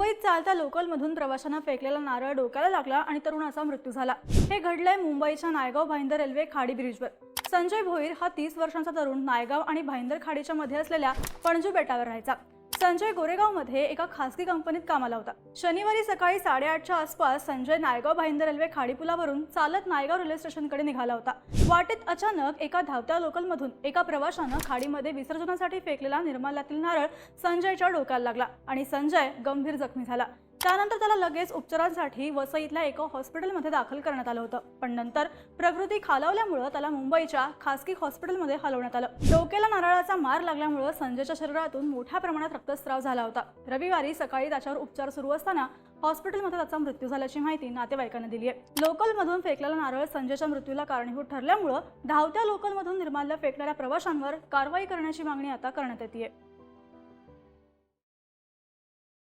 मुंबईत चालत्या लोकलमधून प्रवाशांना फेकलेला नारळ डोक्याला लागला आणि तरुणाचा मृत्यू झाला. हे घडलंय मुंबईच्या नायगाव भाईंदर रेल्वे खाडी ब्रिजवर. संजय भोईर हा तीस वर्षांचा तरुण नायगाव आणि भाईंदर खाडीच्या मध्ये असलेल्या पणजू बेटावर राहायचा. संजय गोरेगावमध्ये एका खासगी कंपनीत कामाला होता. शनिवारी सकाळी साडेआठच्या आसपास संजय नायगाव भाईंदर रेल्वे खाडीपुलावरून चालत नायगाव रेल्वे स्टेशनकडे निघाला होता. वाटेत अचानक एका धावत्या लोकलमधून एका प्रवाशानं खाडीमध्ये विसर्जनासाठी फेकलेला निर्माल्यातील नारळ संजयच्या डोक्याला लागला आणि संजय गंभीर जखमी झाला. त्यानंतर त्याला लगेच उपचारांसाठी वसईतल्या एका हॉस्पिटलमध्ये दाखल करण्यात आलं होतं. पण नंतर प्रकृती खालावल्यामुळं त्याला मुंबईच्या खासगी हॉस्पिटलमध्ये हलवण्यात आलं. डोक्याला नारळाचा मार लागल्यामुळं संजयच्या शरीरातून मोठ्या प्रमाणात रक्तस्राव झाला होता. रविवारी सकाळी त्याच्यावर उपचार सुरू असताना हॉस्पिटलमध्ये त्याचा मृत्यू झाल्याची माहिती नातेवाईकांना दिली आहे. लोकलमधून फेकलेला नारळ संजयच्या मृत्यूला कारणीभूत ठरल्यामुळं धावत्या लोकलमधून निर्माल्य फेकणाऱ्या प्रवाशांवर कारवाई करण्याची मागणी आता करण्यात येते